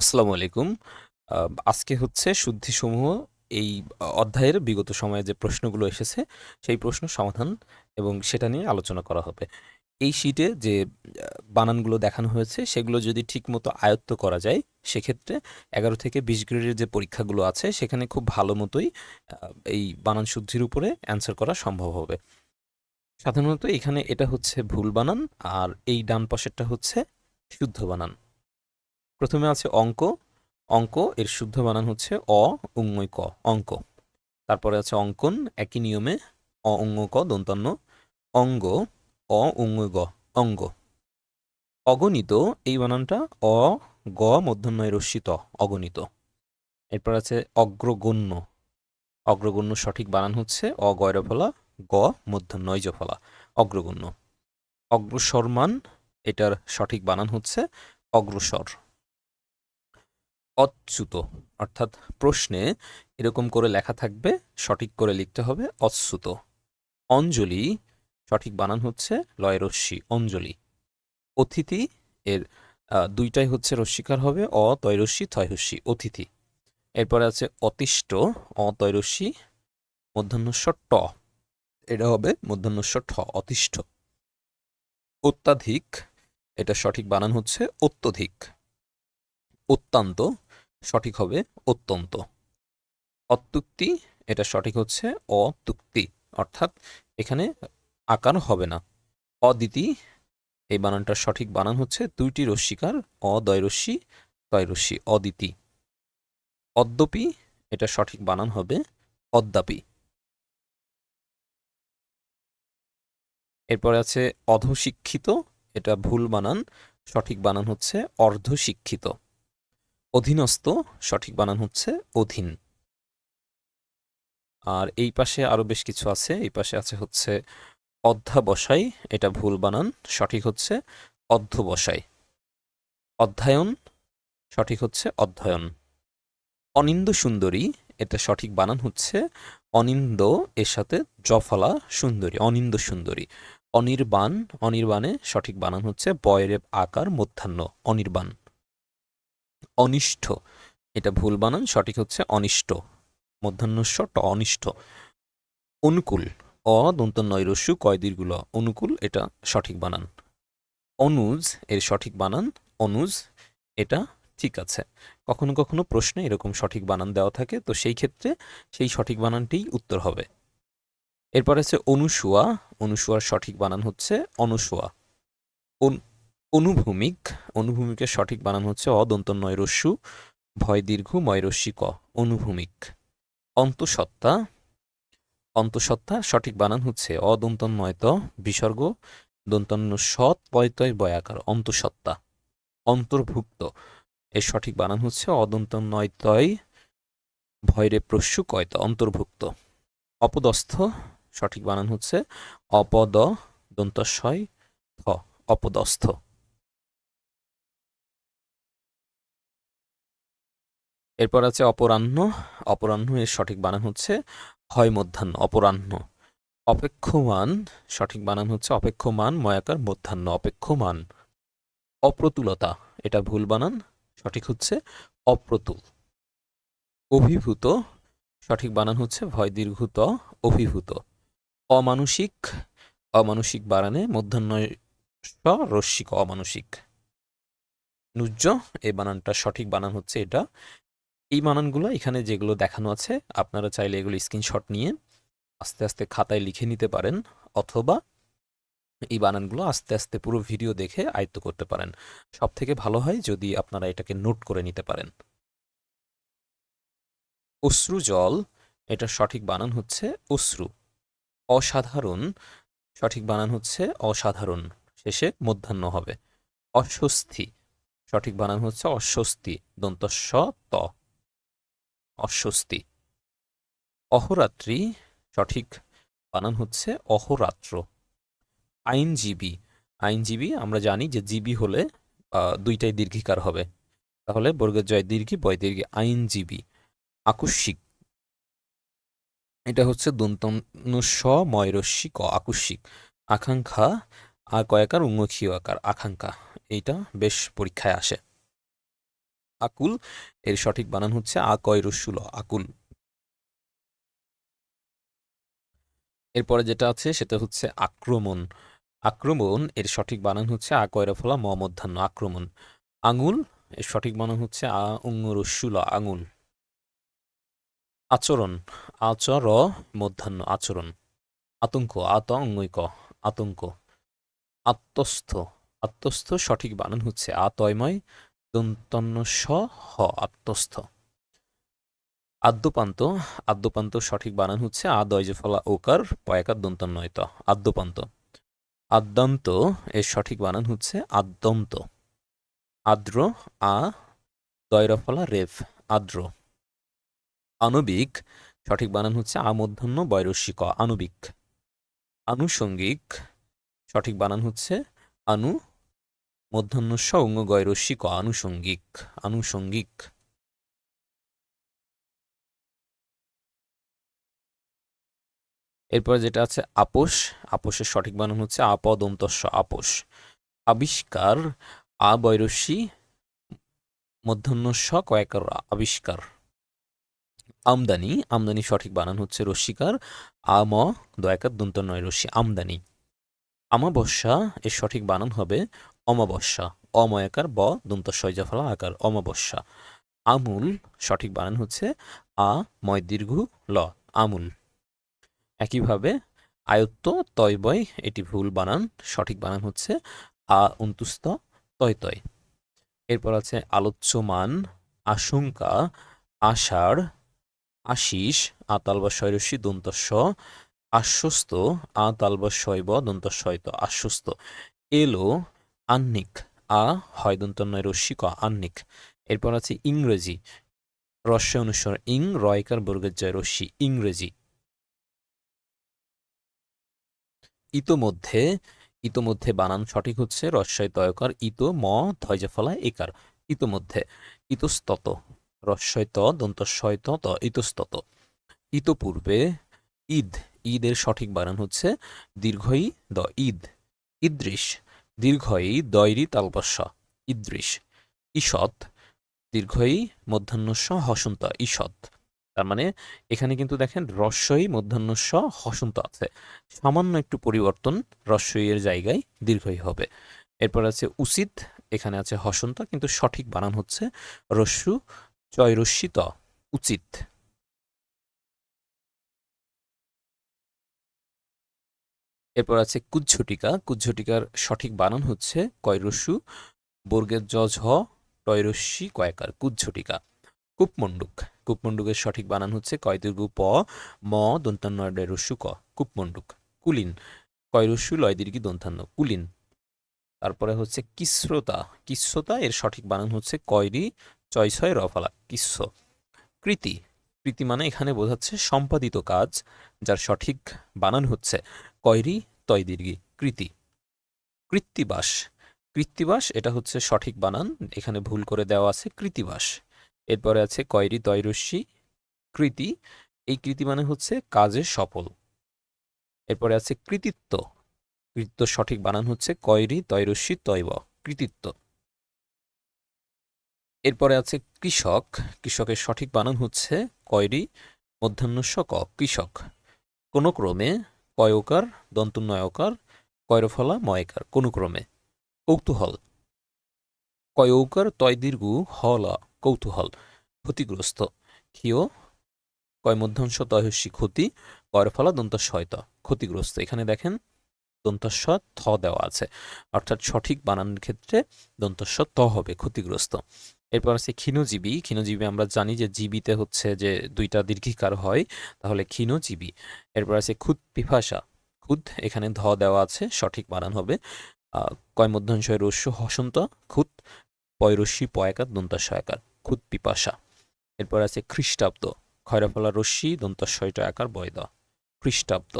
আসসালামু আলাইকুম। আজকে হচ্ছে শুদ্ধিসমূহ এই অধ্যায়ের বিগত সময়ে যে প্রশ্নগুলো এসেছে, সেই প্রশ্ন সমাধান এবং সেটা নিয়ে আলোচনা করা হবে। এই শিটে যে বানানগুলো দেখানো হয়েছে, সেগুলো যদি ঠিকমতো আয়ত্ত করা যায়, সেক্ষেত্রে ১১ থেকে ২০ গ্রেডের যে পরীক্ষাগুলো আছে, সেখানে খুব ভালো মতোই এই বানান শুদ্ধির উপরে অ্যান্সার করা সম্ভব হবে। সাধারণত এখানে এটা হচ্ছে ভুল বানান, আর এই ডান পাশেরটা হচ্ছে শুদ্ধ বানান। প্রথমে আছে অঙ্ক। অঙ্ক, এর শুদ্ধ বানান হচ্ছে অ উঙয় ক, অঙ্ক। তারপরে আছে অঙ্কন, একই নিয়মে অ উঙ্গ ক, দন্তান্ন অঙ্গ, অ উঙয় গ, অঙ্গ। অগণিত, এই বানানটা অ, গ মূর্ধন্যয় রস্যি ত অগণিত। এরপর আছে অগ্রগণ্য। অগ্রগণ্য সঠিক বানান হচ্ছে অ গয়রা ফলা, গ মূর্ধন্যয় জ ফলা, অগ্রগণ্য। অগ্রসরমান, এটার সঠিক বানান হচ্ছে অগ্রসর। অচ্যুত। অর্থাৎ প্রশ্নে এরকম করে লেখা থাকবে, সঠিক করে লিখতে হবে অচ্যুত। অঞ্জলি, সঠিক বানান হচ্ছে লয় রশ্মি অঞ্জলি। অতিথি এর দুইটাই হচ্ছে রস্বীকার হবে, অ তৈরস্যি থয়রস্যি অতিথি। এরপরে আছে অতিষ্ঠ, অ তৈরস্যি মধ্যাহ্নস্বর ট এটা হবে মধ্যাহ্নস্বর ঠ অতিষ্ঠ। অত্যাধিক, এটা সঠিক বানান হচ্ছে অত্যধিক। অত্যন্ত সঠিক হবে অত্যন্ত। অত্যুক্তি, এটা সঠিক হচ্ছে অতুক্তি, অর্থাৎ এখানে আকার হবে না। অদিতি এই বানানটার সঠিক বানান হচ্ছে দুইটি রস্বীকার অদয়রস্যি তয়রস্যি অদিতি অদ্যপি, এটা সঠিক বানান হবে অদ্যাপি। এরপরে আছে অধশিক্ষিত, এটা ভুল বানান, সঠিক বানান হচ্ছে অর্ধশিক্ষিত। অধীনস্থ, সঠিক বানান হচ্ছে অধীন। আর এই পাশে আরও বেশ কিছু আছে। এই পাশে আছে হচ্ছে অধ্যাবসায়, এটা ভুল বানান, সঠিক হচ্ছে অধ্যবসায়। অধ্যায়ন, সঠিক হচ্ছে অধ্যয়ন। অনিন্দ সুন্দরী, এটা সঠিক বানান হচ্ছে অনিন্দ, এর সাথে জফলা সুন্দরী, অনিন্দ সুন্দরী। অনির্বাণ, অনির্বাণে সঠিক বানান হচ্ছে বয়ের আকার, মধ্যাহ্ন, অনির্বাণ। অনিষ্ঠ এটা ভুল বানান, সঠিক হচ্ছে অনিষ্ট। মধ্যাহ্নস্ব ট অনিষ্ট। অনুকূল। অ, দন্ত নৈরস্যু কয়দিরগুলো অনুকূল, এটা সঠিক বানান। অনুজ, এর সঠিক বানান। অনুজ, এটা ঠিক আছে। কখনো কখনো প্রশ্নে এরকম সঠিক বানান দেওয়া থাকে, তো সেই ক্ষেত্রে সেই সঠিক বানানটিই উত্তর হবে। এরপর আছে অনুসুয়া। অনুসুয়ার সঠিক বানান হচ্ছে অনুসুয়া। অনুভূমিক। অনুভূমিকের সঠিক বানান হচ্ছে অদন্ত নয়রস্যু ভয় দীর্ঘ ময়রস্যি ক অনুভূমিক। অন্তঃসত্ত্বা। অন্তঃসত্ত্বা সঠিক বানান হচ্ছে অদন্ত নয়ত বিসর্গ দন্তন্য সৎ পয়তয়, বয়াকার, অন্তঃসত্ত্বা। অন্তর্ভুক্ত। এর সঠিক বানান হচ্ছে অদন্ত নয়তয় ভয়রে প্রস্যু, কয়ত, অন্তর্ভুক্ত। অপদস্থ সঠিক বানান হচ্ছে অপদ, দন্তস্বয়, থ, অপদস্থ। এরপর আছে অপরাহ্ন। অপরাহ্ন এর সঠিক বানান হচ্ছে হয় মধ্যাহ্ন। অপরাহ্ন। অপেক্ষমান, সঠিক বানান হচ্ছে অপেক্ষমান, ময়াকার মধ্যাহ্ন, অপেক্ষমান। অপ্রতুলতা, এটা ভুল বানান, সঠিক হচ্ছে অপ্রতুল। অভিভূত, সঠিক বানান হচ্ছে ভয় দীর্ঘত, অভিভূত। অমানসিক অমানসিক বানানে মধ্যাহ্ন রস্যিক অমানসিক। নুজ্জ, এই বানানটা সঠিক বানান হচ্ছে এটা এই বানানগুলো এখানে যেগুলো দেখানো আছে, আপনারা চাইলে এগুলো স্ক্রিনশট নিয়ে আস্তে আস্তে খাতায় লিখে নিতে পারেন অথবা এই বানানগুলো আস্তে আস্তে পুরো ভিডিও দেখে আয়ত্ত করতে পারেন। সব থেকে ভালো হয় যদি আপনারা এটাকে নোট করে নিতে পারেন। অশ্রু জল, এটা সঠিক বানান হচ্ছে অশ্রু। অসাধারণ, সঠিক বানান হচ্ছে অসাধারণ। শেষে মধ্যাহ্ন হবে। অস্বস্তি, সঠিক বানান হচ্ছে অস্বস্তি। দন্তস্ব ত। অস্বস্তি। অহরাত্রি, সঠিক বানান হচ্ছে অহরাত্র। আইনজীবী। আইনজীবী, আমরা জানি যে জীবী হলে দুইটাই দীর্ঘিকার হবে। তাহলে বর্গের জয় দীর্ঘি, বয় দীর্ঘি। আইনজীবী। আকস্মিক। এটা হচ্ছে দন্তনুস্ব ময়রস্যি ক আকস্মিক। আকাঙ্ক্ষা আর কয়াকার উন্মুখীয় আকার, আকাঙ্ক্ষা। এইটা বেশ পরীক্ষায় আসে। আকুল, এর সঠিক বানান হচ্ছে আ কয় রস্যুল আকুল এরপরে যেটা আছে সেটা হচ্ছে আক্রমণ। আক্রমণ, এর সঠিক বানান হচ্ছে আ কয়রা ফলা ম আক্রমণ। আঙুল, এর সঠিক বানান হচ্ছে আ উঙ্গ রস্যুল আঙুল। আচরণ আচর মধ্যাহ্ন আচরণ। আতঙ্ক আত অঙ্গৈক আতঙ্ক। আত্মস্থ আত্মস্থ সঠিক বানান হচ্ছে আতয়ময় দন্তন্য স হ আত্মস্থ। আদ্যপান্ত আদ্যপান্ত সঠিক বানান হচ্ছে আ দয়জে ফলা ওকার পয়াকার দন্তন্নয়ত আদ্যপান্ত। আদ্যন্ত, এর সঠিক বানান হচ্ছে আদ্যন্ত। আদ্র, আ দয়রফলা রেফ, আদ্র। আণবিক, সঠিক বানান হচ্ছে আমধ্যাহ্ন বৈরস্যিক আণবিক। আনুষঙ্গিক, সঠিক বানান হচ্ছে আনু মধ্যাহ্ন স উঙ্গ গয়রস্যিক আনুষঙ্গিক আনুষঙ্গিক। এরপর যেটা আছে আপোষ, আপোষের সঠিক বানান হচ্ছে আপদন্তস্য আপোষ। আবিষ্কার আ বৈরস্যি মধ্যাহ্ন স কয়েকার আবিষ্কার। আমদানি আমদানি সঠিক বানান হচ্ছে রস্যিকার আম, দয়াকার দন্ত নয় রশ্মি আমদানি। আমাবস্যা, এর সঠিক বানান হবে অমাবস্যা, অময়াকার ব দন্ত সৈজাফলা আকার, অমাবস্যা। আমূল, সঠিক বানান হচ্ছে আ, ময় দীর্ঘ, ল, আমূল। একইভাবে আয়ত্ত, তয় বয়, এটি ভুল বানান, সঠিক বানান হচ্ছে আ, অন্তুস্ত, তয় তয়। এরপর আছে আলোচ্যমান, আশঙ্কা, আষাঢ় আশিস আতাল বা শৈরস্যি দন্তস্ব আশ্বস্ত আতাল বা শৈব দন্তস্বয়ত আশ্বস্ত। এলো আন্নিক, আ হয় দন্ত নয় রস্যি ক আন্নিক। এরপর আছে ইংরেজি। রস্য অনুসর ইং, রয়কার বর্গের জয় রশ্মি ইংরেজি। ইতোমধ্যে ইতোমধ্যে বানান সঠিক হচ্ছে রস্যয় তয়কার, ইতো, ম ধৈর্য ফলা একার। ইতোমধ্যে, ইতস্তত রস্যয় ত, দন্তস্বয় ত ইতস্তত। ইতপূর্বে, ঈদ। ঈদের সঠিক বানান হচ্ছে, দীর্ঘই দ, ঈদ। ইদৃশ দীর্ঘই দয়রি তালবস্য, ইদৃশ। ঈষৎ দীর্ঘই মধ্যাহ্নস্য, হসন্ত, ঈষৎ। তার মানে এখানে কিন্তু দেখেন রস্যই মধ্যাহ্নস্য, হসন্ত আছে। সামান্য একটু পরিবর্তন রস্যইয়ের জায়গায় দীর্ঘই হবে। এরপর আছে উচিত এখানে আছে হসন্ত, কিন্তু সঠিক বানান হচ্ছে রস্যু চয়রস্যিত, উচিত। এরপর আছে কুজ্ঝটিকা। কুজ্ঝটিকার সঠিক বানান হচ্ছে কয়রস্যু, বর্গের জজ হ, টয়রস্যি, কয়কার কুজ্ঝটিকা। কূপমণ্ডুক। কূপমণ্ডুকের সঠিক বানান হচ্ছে কয়দীর্ঘ প, ম দন্তান্ন রস্যু, ক। কূপমণ্ডুক। কুলিন। কয়রস্যু লয় দীর্ঘি দন্তান্ন। কুলিন। তারপরে হচ্ছে কিস্রতা। কিস্রতা এর সঠিক বানান হচ্ছে কয়রি চয় ছয় রফালা। কিস্স কৃতি। কৃতি মানে এখানে বোঝাচ্ছে সম্পাদিত কাজ, যার সঠিক বানান হচ্ছে কয়রি তয় দীর্ঘি, কৃতি। কৃত্তিবাস। কৃত্তিবাস, এটা হচ্ছে সঠিক বানান, এখানে ভুল করে দেওয়া আছে কৃতিবাস। এরপরে আছে কয়রি তৈরস্যি কৃতি। এই কৃতি মানে হচ্ছে কাজে সফল। এরপরে আছে কৃতিত্ব। কৃতিত্ব সঠিক বানান হচ্ছে কয়রি তৈরস্যি তৈব কৃতিত্ব। এরপরে আছে কৃষক। কৃষকের সঠিক বানান হচ্ছে কয়রি মধ্যাহ্নস্য ক কৃষক। কোনো ক্রমে কয়কার দন্তনয়কার কয়রফলা ময়কার কোনো ক্রমে? কৌতূহল। কয়ৌকার তয় দীর্ঘ, হলা, কৌতূহল, ক্ষতিগ্রস্ত। ক্ষিয়। কয় মধ্যাংশ তয়স্যী ক্ষতি কয়রফলা দন্তস্বয়ত ক্ষতিগ্রস্ত। এখানে দেখেন দন্তস্ব থ দেওয়া আছে। অর্থাৎ সঠিক বানানোর ক্ষেত্রে দন্তস্ব ত হবে, ক্ষতিগ্রস্ত। এরপর আছে ক্ষীণজীবী। ক্ষীণজীবী আমরা জানি যে জীবিতে হচ্ছে যে দুইটা দীর্ঘিকার হয়, তাহলে ক্ষীণজীবী। এরপর আছে খুদ পিফাসা খুদ, এখানে ধ দেওয়া আছে, সঠিক বানান হবে। কয় মধ্যাংশয় রস্য হসন্ত, খুদ পয়রস্যি পয়াকার দন্তাশয়াকার, খুদ পিপাসা। এরপর আছে খ্রিস্টাব্দ, খয়রাফলা রশ্মি, দন্তাশয়টা আকার বয়দা খ্রিস্টাব্দ।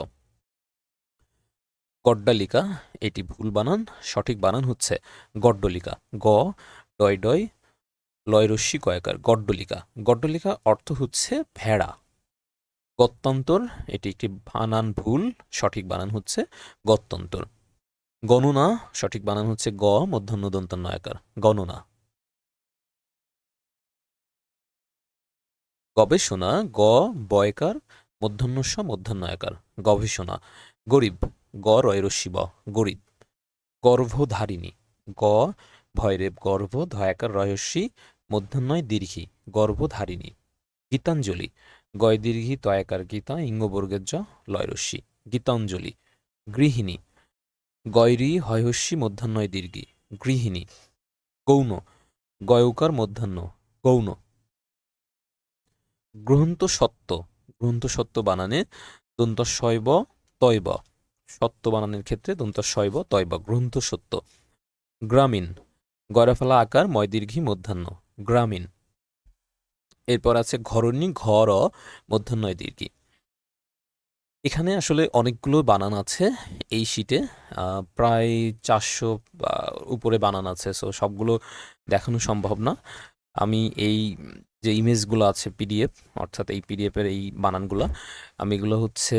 গড্ডালিকা, এটি ভুল বানান, সঠিক বানান হচ্ছে গড্ডলিকা। গ, ডয় ডয় লয় রশ্মি কয়াকার গড্ডলিকা। গড্ডলিকা অর্থ হচ্ছে ভেড়া। গত্তন্তর, এটি একটি বানান ভুল, সঠিক বানান হচ্ছে গত্তন্তর। গণনা, সঠিক বানান হচ্ছে গ, মধ্যাহ্ন দন্ত নয়াকার গণনা। গবেষণা, গ, বয়কার মধ্যাহ্নস্ব মধ্যাহ্নয়কার গবেষণা। গরিব, গ রয়রস্যি ব, গরিব। গর্ভধারিণী, গ ভয়রেব গর্ভ, ধয়াকার রয়স্যি মধ্যাহ্নয় দীর্ঘি, গর্ভধারিণী। গীতাঞ্জলি। গয় দীর্ঘি তয়াকার গীতা, ইঙ্গবর্গের জ লয়রস্যি গীতাঞ্জলি। গৃহিণী। গয়রি হয়স্যি মধ্যাহ্নয় দীর্ঘি। গৃহিণী। গৌণ। গয়কার, মধ্যাহ্ন। গৌণ। গ্রন্থ সত্য। গ্রন্থ সত্য বানানে দন্ত শৈব তৈব। সত্য বানানের ক্ষেত্রে দন্ত শৈব তৈব। গ্রন্থ সত্য। গ্রামীণ। গয়রাফলা আকার ময় দীর্ঘি মধ্যাহ্ন। গ্রামীণ। এরপর আছে ঘরণী, ঘর, মধ্যাহ্নয় দীর্ঘি। এখানে আসলে অনেকগুলো বানান আছে এই শিটে। প্রায় চারশো উপরে বানান আছে, সো সবগুলো দেখানো সম্ভব না। আমি এই যে ইমেজগুলো আছে পিডিএফ, অর্থাৎ এই পিডিএফের এই বানানগুলো, আমি এগুলো হচ্ছে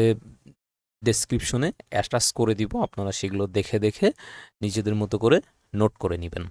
ডেসক্রিপশনে অ্যাটাচ করে দিব। আপনারা সেগুলো দেখে দেখে নিজেদের মতো করে নোট করে নেবেন।